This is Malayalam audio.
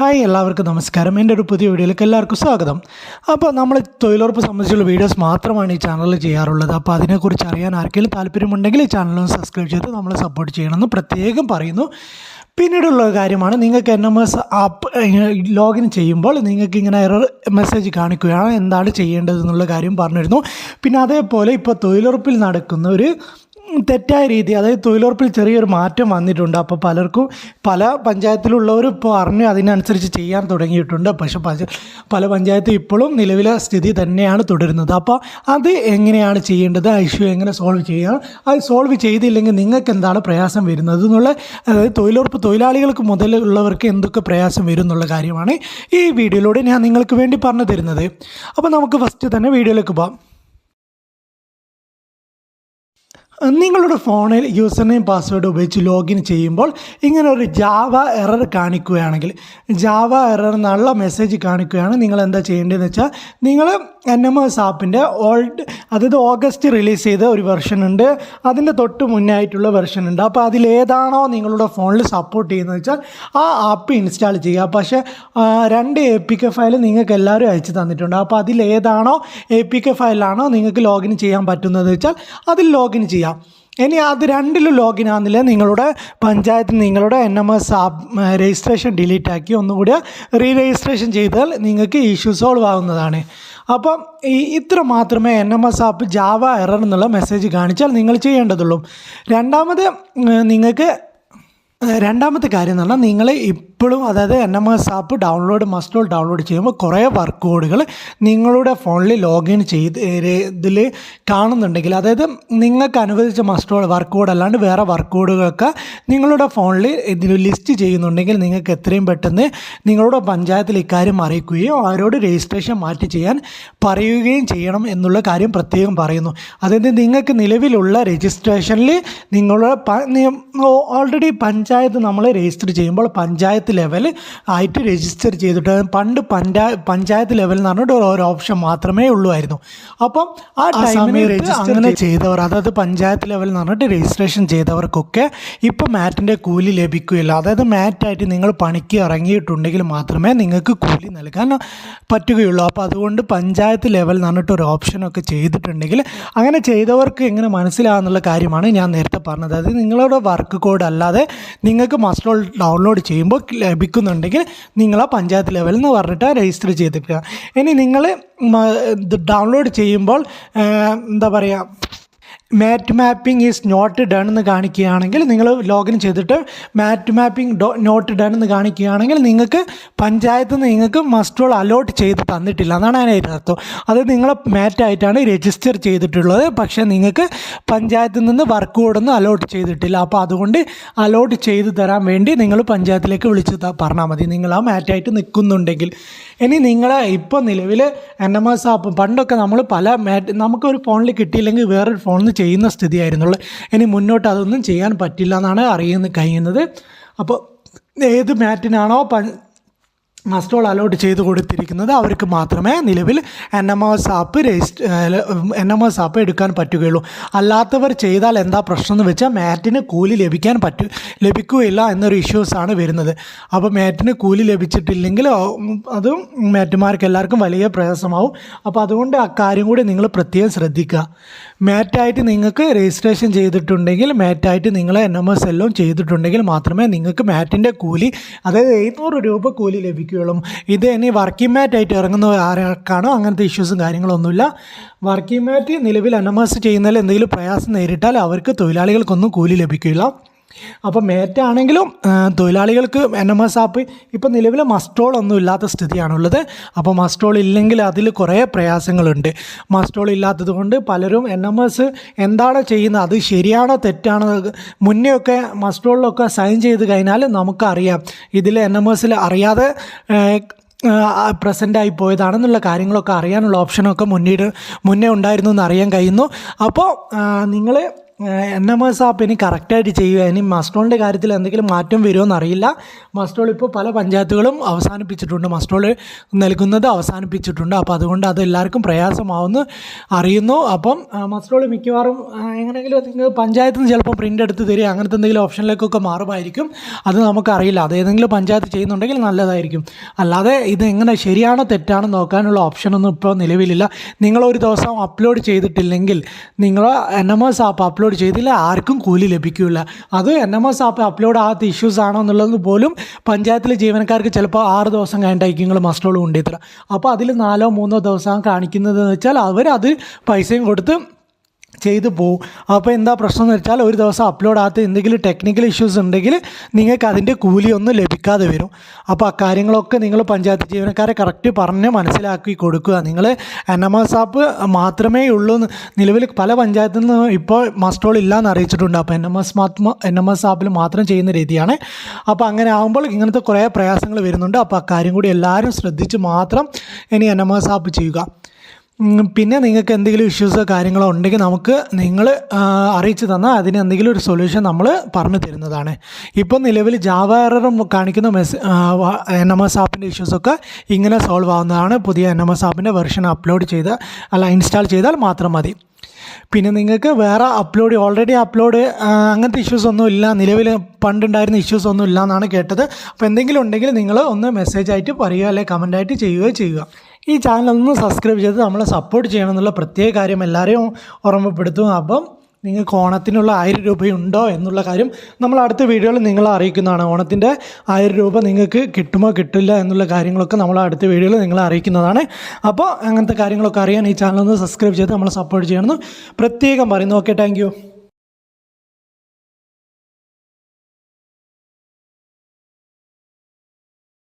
ഹായ് എല്ലാവർക്കും നമസ്കാരം. എന്റെ ഒരു പുതിയ വീഡിയോയിലേക്ക് എല്ലാവർക്കും സ്വാഗതം. അപ്പോൾ നമ്മൾ തൊഴിലുറപ്പ് സംബന്ധിച്ചുള്ള വീഡിയോസ് മാത്രമാണ് ഈ ചാനലിൽ ചെയ്യാറുള്ളത്. അപ്പോൾ അതിനെക്കുറിച്ച് അറിയാൻ ആർക്കെങ്കിലും താല്പര്യമുണ്ടെങ്കിൽ ഈ ചാനൽ ഒന്ന് സബ്സ്ക്രൈബ് ചെയ്ത് നമ്മളെ സപ്പോർട്ട് ചെയ്യണമെന്ന് പ്രത്യേകം പറയുന്നു. പിന്നീടുള്ള കാര്യമാണ് നിങ്ങൾക്ക് N M S app login ചെയ്യുമ്പോൾ നിങ്ങൾക്ക് ഇങ്ങനെ എറർ മെസ്സേജ് കാണിക്കുകയാണ് എന്താണ് ചെയ്യേണ്ടതെന്നുള്ള കാര്യം പറഞ്ഞിരുന്നു. പിന്നെ അതേപോലെ ഇപ്പോൾ തൊഴിലുറപ്പിൽ നടക്കുന്ന ഒരു തെറ്റായ രീതി അതായത് തൊഴിലുറപ്പിൽ ചെറിയൊരു മാറ്റം വന്നിട്ടുണ്ട്. അപ്പോൾ പലർക്കും പല പഞ്ചായത്തിലുള്ളവരും ഇപ്പോൾ അറിഞ്ഞ് അതിനനുസരിച്ച് ചെയ്യാൻ തുടങ്ങിയിട്ടുണ്ട്. പക്ഷേ പല പഞ്ചായത്തും ഇപ്പോഴും നിലവിലെ സ്ഥിതി തന്നെയാണ് തുടരുന്നത്. അപ്പോൾ അത് എങ്ങനെയാണ് ചെയ്യേണ്ടത്? ആ ഇഷ്യൂ എങ്ങനെ സോൾവ് ചെയ്യാം? അത് സോൾവ് ചെയ്തില്ലെങ്കിൽ നിങ്ങൾക്ക് എന്താണ് പ്രയാസം വരുന്നത്? എന്നുള്ള അതായത് തൊഴിലുറപ്പ് തൊഴിലാളികൾക്ക് മുതലുള്ളവർക്ക് എന്തൊക്കെ പ്രയാസം വരും എന്നുള്ള കാര്യമാണ് ഈ വീഡിയോയിലൂടെ ഞാൻ നിങ്ങൾക്ക് വേണ്ടി പറഞ്ഞു തരുന്നത്. അപ്പോൾ നമുക്ക് ഫസ്റ്റ് തന്നെ വീഡിയോയിലേക്ക് പോകാം നിങ്ങളുടെ ഫോണിൽ യൂസർ നെയിം പാസ്വേഡ് ഉപയോഗിച്ച് ലോഗിൻ ചെയ്യുമ്പോൾ ഇങ്ങനെ ഒരു ജാവ എറർ കാണിക്കുകയാണെങ്കിൽ ജാവ എറർ എന്നുള്ള മെസ്സേജ് കാണിക്കുകയാണ് നിങ്ങൾ എന്താ ചെയ്യേണ്ടതെന്ന് വെച്ചാൽ നിങ്ങൾ എൻ എം എസ് ആപ്പിന്റെ ഓൾഡ് അതായത് ഓഗസ്റ്റ് റിലീസ് ചെയ്ത ഒരു വെർഷൻ ഉണ്ട്. അതിന്റെ തൊട്ട് മുന്നേ ആയിട്ടുള്ള വെർഷൻ ഉണ്ട്. അപ്പോൾ അതിലേതാണോ നിങ്ങളുടെ ഫോണിൽ സപ്പോർട്ട് ചെയ്യുന്നത് വെച്ചാൽ ആ ആപ്പ് ഇൻസ്റ്റാൾ ചെയ്യുക. പക്ഷേ രണ്ട് എ പി കെ ഫയൽ നിങ്ങൾക്ക് എല്ലാവരും അയച്ചു തന്നിട്ടുണ്ട്. അപ്പോൾ അതിലേതാണോ എ പി കെ ഫയലാണോ നിങ്ങൾക്ക് ലോഗിൻ ചെയ്യാൻ പറ്റുന്നത് വെച്ചാൽ അതിൽ ലോഗിൻ ചെയ്യാം. ഇനി അത് രണ്ടിലും ലോഗിൻ ആകുന്നില്ല നിങ്ങളുടെ പഞ്ചായത്തിൽ നിങ്ങളുടെ N M S app registration delete ആക്കി ഒന്നുകൂടി റീ രജിസ്ട്രേഷൻ ചെയ്താൽ നിങ്ങൾക്ക് ഇഷ്യൂ സോൾവ് ആവുന്നതാണ്. അപ്പം ഈ ഇത്ര മാത്രമേ N M S app Java error എന്നുള്ള മെസ്സേജ് കാണിച്ചാൽ നിങ്ങൾ ചെയ്യേണ്ടതുള്ളൂ. രണ്ടാമത് നിങ്ങൾക്ക് രണ്ടാമത്തെ കാര്യം എന്ന് പറഞ്ഞാൽ നിങ്ങൾ ഇപ്പോഴും അതായത് N M S app download മസ്റ്റോൾ download ചെയ്യുമ്പോൾ കുറേ വർക്ക് കോഡുകൾ നിങ്ങളുടെ ഫോണിൽ ലോഗിൻ ചെയ്ത് ഇതിൽ കാണുന്നുണ്ടെങ്കിൽ അതായത് നിങ്ങൾക്ക് അനുവദിച്ച മസ്റ്റോൾ വർക്ക് കോഡ് അല്ലാണ്ട് വേറെ വർക്ക് കോഡുകളൊക്കെ നിങ്ങളുടെ ഫോണിൽ ഇതിൽ ലിസ്റ്റ് ചെയ്യുന്നുണ്ടെങ്കിൽ നിങ്ങൾക്ക് എത്രയും പെട്ടെന്ന് നിങ്ങളുടെ പഞ്ചായത്തിൽ ഇക്കാര്യം അറിയിക്കുകയോ അവരോട് രജിസ്ട്രേഷൻ മാറ്റി ചെയ്യാൻ പറയുകയും ചെയ്യണം എന്നുള്ള കാര്യം പ്രത്യേകം പറയുന്നു. അതായത് നിങ്ങൾക്ക് നിലവിലുള്ള രജിസ്ട്രേഷനിൽ നിങ്ങളുടെ ഓൾറെഡി പഞ്ചായത്ത് നമ്മൾ രജിസ്റ്റർ ചെയ്യുമ്പോൾ പഞ്ചായത്ത് ലെവൽ ആയിട്ട് രജിസ്റ്റർ ചെയ്തിട്ട് പണ്ട് പഞ്ചാ പഞ്ചായത്ത് ലെവൽ എന്ന് പറഞ്ഞിട്ട് ഒരു ഓപ്ഷൻ മാത്രമേ ഉള്ളുമായിരുന്നു അപ്പം ആ ടൈമിൽ രജിസ്റ്റർ അങ്ങനെ ചെയ്തവർ അതായത് പഞ്ചായത്ത് ലെവൽ എന്ന് പറഞ്ഞിട്ട് രജിസ്ട്രേഷൻ ചെയ്തവർക്കൊക്കെ ഇപ്പം മാറ്റിന്റെ കൂലി ലഭിക്കുകയില്ല. അതായത് മാറ്റായിട്ട് നിങ്ങൾ പണിക്ക് ഇറങ്ങിയിട്ടുണ്ടെങ്കിൽ മാത്രമേ നിങ്ങൾക്ക് കൂലി നൽകാൻ പറ്റുകയുള്ളൂ. അപ്പോൾ അതുകൊണ്ട് പഞ്ചായത്ത് ലെവൽ എന്ന് പറഞ്ഞിട്ട് ഒരു ഓപ്ഷനൊക്കെ ചെയ്തിട്ടുണ്ടെങ്കിൽ അങ്ങനെ ചെയ്തവർക്ക് എങ്ങനെ മനസ്സിലാകുന്നുള്ള കാര്യമാണ് ഞാൻ നേരത്തെ പറഞ്ഞത്. അതായത് നിങ്ങളുടെ വർക്ക് കോഡ് അല്ലാതെ നിങ്ങൾക്ക് മസ്റ്റോൾ ഡൗൺലോഡ് ചെയ്യുമ്പോൾ ലഭിക്കുന്നുണ്ടെങ്കിൽ നിങ്ങൾ ആ പഞ്ചായത്ത് ലെവലിൽ എന്ന് പറഞ്ഞിട്ട് രജിസ്റ്റർ ചെയ്തിരിക്കുക. ഇനി നിങ്ങൾ ഇത് ഡൗൺലോഡ് ചെയ്യുമ്പോൾ എന്താ പറയുക mate mapping is not done എന്ന് കാണിക്കുകയാണെങ്കിൽ നിങ്ങൾ ലോഗിൻ ചെയ്തിട്ട് mate mapping do not done എന്ന് കാണിക്കുകയാണെങ്കിൽ നിങ്ങൾക്ക് പഞ്ചായത്ത് നിങ്ങൾക്ക് മസ്റ്റോൾ അലോട്ട് ചെയ്ത് തന്നിട്ടില്ല. എന്നാണ് അതിന്റെ അർത്ഥം. അത് നിങ്ങൾ മാറ്റായിട്ടാണ് രജിസ്റ്റർ ചെയ്തിട്ടുള്ളത്. പക്ഷേ നിങ്ങൾക്ക് പഞ്ചായത്തിൽ നിന്ന് വർക്ക് കോഡൊന്നും അലോട്ട് ചെയ്തിട്ടില്ല. അപ്പോൾ അതുകൊണ്ട് അലോട്ട് ചെയ്ത് തരാൻ വേണ്ടി നിങ്ങൾ പഞ്ചായത്തിലേക്ക് വിളിച്ച് പറഞ്ഞാൽ മതി. നിങ്ങൾ ആ മാറ്റായിട്ട് നിൽക്കുന്നുണ്ടെങ്കിൽ. ഇനി നിങ്ങൾ ഇപ്പോൾ നിലവിൽ എൻ എം എസ് ആപ്പ് പണ്ടൊക്കെ നമ്മൾ പല മാറ്റ് നമുക്കൊരു ഫോണിൽ കിട്ടിയില്ലെങ്കിൽ വേറൊരു ഫോണിൽ ചെയ്യുന്ന സ്ഥിതിയായിരുന്നുള്ളൂ. ഇനി മുന്നോട്ട് അതൊന്നും ചെയ്യാൻ പറ്റില്ല എന്നാണ് അറിയുന്ന കഴിയുന്നത്. അപ്പോൾ ഏത് മാറ്റിനാണോ മസ്റ്റോൾ അലോട്ട് ചെയ്ത് കൊടുത്തിരിക്കുന്നത് അവർക്ക് മാത്രമേ നിലവിൽ N M S app register N M S app എടുക്കാൻ പറ്റുകയുള്ളൂ. അല്ലാത്തവർ ചെയ്താൽ എന്താ പ്രശ്നം എന്ന് വെച്ചാൽ മാറ്റിന് കൂലി ലഭിക്കാൻ പറ്റൂ ലഭിക്കുകയില്ല എന്നൊരു ഇഷ്യൂസാണ് വരുന്നത്. അപ്പോൾ മാറ്റിന് കൂലി ലഭിച്ചിട്ടില്ലെങ്കിൽ അതും മാറ്റുമാർക്ക് എല്ലാവർക്കും വലിയ പ്രയാസമാവും. അപ്പോൾ അതുകൊണ്ട് അക്കാര്യം കാര്യം കൂടി നിങ്ങൾ പ്രത്യേകം ശ്രദ്ധിക്കുക. മാറ്റായിട്ട് നിങ്ങൾക്ക് രജിസ്ട്രേഷൻ ചെയ്തിട്ടുണ്ടെങ്കിൽ മാറ്റായിട്ട് നിങ്ങൾ എൻ എം എസ് എല്ലാം ചെയ്തിട്ടുണ്ടെങ്കിൽ മാത്രമേ നിങ്ങൾക്ക് മാറ്റിന്റെ കൂലി അതായത് എഴുന്നൂറ് രൂപ കൂലി ലഭിക്കുകയുള്ളൂ ഇത് ഇനി വർക്കിംഗ് മാറ്റ് ആയിട്ട് ഇറങ്ങുന്ന ആർക്കാണോ അങ്ങനത്തെ ഇഷ്യൂസും കാര്യങ്ങളൊന്നുമില്ല. വർക്കിംഗ് മാറ്റ് നിലവിൽ അനമേഴ്സ് ചെയ്യുന്നതിൽ എന്തെങ്കിലും പ്രയാസം നേരിട്ടാൽ അവർക്ക് തൊഴിലാളികൾക്കൊന്നും കൂലി ലഭിക്കില്ല. അപ്പോൾ മേറ്റാണെങ്കിലും തൊഴിലാളികൾക്ക് എൻ എം എസ് ആപ്പ് ഇപ്പം നിലവിൽ മസ്റ്റോൾ ഒന്നും ഇല്ലാത്ത സ്ഥിതിയാണുള്ളത്. അപ്പോൾ മസ്റ്റോൾ ഇല്ലെങ്കിൽ അതിൽ കുറേ പ്രയാസങ്ങളുണ്ട്. മസ്റ്റോൾ ഇല്ലാത്തത് കൊണ്ട് പലരും എൻ എം എസ് എന്താണോ ചെയ്യുന്നത് അത് ശരിയാണോ തെറ്റാണോ മുന്നേ ഒക്കെ മസ്റ്റോളിലൊക്കെ സൈൻ ചെയ്ത് കഴിഞ്ഞാൽ നമുക്കറിയാം. ഇതിൽ എൻ എം എസിൽ അറിയാതെ പ്രസന്റായി പോയതാണെന്നുള്ള കാര്യങ്ങളൊക്കെ അറിയാനുള്ള ഓപ്ഷനൊക്കെ മുന്നീട് മുന്നേ ഉണ്ടായിരുന്നു എന്ന് അറിയാൻ കഴിയുന്നു. അപ്പോൾ നിങ്ങൾ എൻ എം എസ് ആപ്പ് ഇനി കറക്റ്റായിട്ട് ചെയ്യുക. ഇനി മസ്റ്റോളിന്റെ കാര്യത്തിൽ എന്തെങ്കിലും മാറ്റം വരുമോ എന്നറിയില്ല. മസ്റ്റോൾ ഇപ്പോൾ പല പഞ്ചായത്തുകളും അവസാനിപ്പിച്ചിട്ടുണ്ട്. മസ്റ്റോൾ നൽകുന്നത് അവസാനിപ്പിച്ചിട്ടുണ്ട്. അപ്പോൾ അതുകൊണ്ട് അത് എല്ലാവർക്കും പ്രയാസമാവുമെന്ന് അറിയുന്നു. അപ്പം മസ്റ്റോൾ മിക്കവാറും എങ്ങനെയെങ്കിലും നിങ്ങൾ പഞ്ചായത്തിൽ നിന്ന് ചിലപ്പോൾ പ്രിന്റ് എടുത്ത് തരിക അങ്ങനത്തെ എന്തെങ്കിലും ഓപ്ഷനിലേക്കൊക്കെ മാറുമായിരിക്കും. അത് നമുക്കറിയില്ല. അത് ഏതെങ്കിലും പഞ്ചായത്ത് ചെയ്യുന്നുണ്ടെങ്കിൽ നല്ലതായിരിക്കും. അല്ലാതെ ഇത് എങ്ങനെ ശരിയാണോ തെറ്റാണോ നോക്കാനുള്ള ഓപ്ഷനൊന്നും ഇപ്പോൾ നിലവിലില്ല. നിങ്ങളൊരു ദിവസം അപ്ലോഡ് ചെയ്തിട്ടില്ലെങ്കിൽ നിങ്ങൾ N M S app upload ചെയ്തില്ല ആർക്കും കൂലി ലഭിക്കില്ല അത് N M S app upload ആകാത്ത ഇഷ്യൂസ് ആണോ എന്നുള്ളത് പോലും പഞ്ചായത്തിലെ ജീവനക്കാർക്ക് ചിലപ്പോൾ ആറ് ദിവസം കഴിഞ്ഞിട്ടായിരിക്കും നിങ്ങൾ മസ്റ്റോൾ കൊണ്ടുത്തരാം അപ്പോൾ അതിൽ നാലോ മൂന്നോ ദിവസം കാണിക്കുന്നത് എന്ന് വെച്ചാൽ അവരത് പൈസയും കൊടുത്ത് ചെയ്തു പോവും. അപ്പോൾ എന്താ പ്രശ്നം എന്ന് വെച്ചാൽ ഒരു ദിവസം അപ്ലോഡ് ആകാത്ത എന്തെങ്കിലും ടെക്നിക്കൽ ഇഷ്യൂസ് ഉണ്ടെങ്കിൽ നിങ്ങൾക്ക് അതിന്റെ കൂലിയൊന്നും ലഭിക്കാതെ വരും. അപ്പോൾ ആ കാര്യങ്ങളൊക്കെ നിങ്ങൾ പഞ്ചായത്ത് ജീവനക്കാരെ കറക്റ്റ് പറഞ്ഞ് മനസ്സിലാക്കി കൊടുക്കുക. നിങ്ങൾ എൻ എം എസ് ആപ്പ് മാത്രമേ ഉള്ളൂ നിലവിൽ പല പഞ്ചായത്തിൽ നിന്ന് ഇപ്പോൾ മസ്റ്റോൾ ഇല്ല എന്ന് അറിയിച്ചിട്ടുണ്ട്. അപ്പോൾ എൻ എം എസ് മാത്രം എൻ എം എസ് ആപ്പിൽ മാത്രം ചെയ്യുന്ന രീതിയാണ്. അപ്പോൾ അങ്ങനെ ആകുമ്പോൾ ഇങ്ങനത്തെ കുറേ പ്രയാസങ്ങൾ വരുന്നുണ്ട്. അപ്പോൾ ആ കാര്യം കൂടി എല്ലാവരും ശ്രദ്ധിച്ച് മാത്രം ഇനി എൻ എം എസ് ആപ്പ് ചെയ്യുക. പിന്നെ നിങ്ങൾക്ക് എന്തെങ്കിലും ഇഷ്യൂസോ കാര്യങ്ങളോ ഉണ്ടെങ്കിൽ നമുക്ക് നിങ്ങൾ അറിയിച്ചു തന്നാൽ അതിന് എന്തെങ്കിലും ഒരു സൊല്യൂഷൻ നമ്മൾ പറഞ്ഞു തരുന്നതാണ്. ഇപ്പോൾ നിലവിൽ ജാവ എററും കാണിക്കുന്ന മെസ് എൻ എം എസ് ആപ്പിന്റെ ഇഷ്യൂസൊക്കെ ഇങ്ങനെ സോൾവ് ആവുന്നതാണ്. പുതിയ എൻ എം എസ് ആപ്പിന്റെ വെർഷൻ അപ്ലോഡ് ചെയ്ത് അല്ല ഇൻസ്റ്റാൾ ചെയ്താൽ മാത്രം മതി. പിന്നെ നിങ്ങൾക്ക് വേറെ അപ്ലോഡ് ഓൾറെഡി അപ്ലോഡ് അങ്ങനത്തെ ഇഷ്യൂസ് ഒന്നും ഇല്ല. നിലവിൽ പണ്ടുണ്ടായിരുന്ന ഇഷ്യൂസ് ഒന്നും ഇല്ല എന്നാണ് കേട്ടത്. അപ്പോൾ എന്തെങ്കിലും ഉണ്ടെങ്കിൽ നിങ്ങൾ ഒന്ന് മെസ്സേജ് ആയിട്ട് പറയുക അല്ലെങ്കിൽ കമന്റ് ആയിട്ട് ചെയ്യുകയോ ചെയ്യുക. ഈ ചാനൽ ഒന്ന് സബ്സ്ക്രൈബ് ചെയ്ത് നമ്മളെ സപ്പോർട്ട് ചെയ്യണം എന്നുള്ള പ്രത്യേക കാര്യം എല്ലാവരെയും ഓർമ്മപ്പെടുത്തും. അപ്പം നിങ്ങൾക്ക് ഓണത്തിനുള്ള ആയിരം രൂപയുണ്ടോ എന്നുള്ള കാര്യം നമ്മൾ അടുത്ത വീഡിയോയിൽ നിങ്ങളെ അറിയിക്കുന്നതാണ്. ഓണത്തിന്റെ ആയിരം രൂപ നിങ്ങൾക്ക് കിട്ടുമോ കിട്ടില്ല എന്നുള്ള കാര്യങ്ങളൊക്കെ നമ്മൾ അടുത്ത വീഡിയോയിൽ നിങ്ങളെ അറിയിക്കുന്നതാണ്. അപ്പോൾ അങ്ങനത്തെ കാര്യങ്ങളൊക്കെ അറിയാൻ ഈ ചാനൽ ഒന്ന് സബ്സ്ക്രൈബ് ചെയ്ത് നമ്മളെ സപ്പോർട്ട് ചെയ്യണമെന്ന് പ്രത്യേകം പറയുന്നു. Okay thank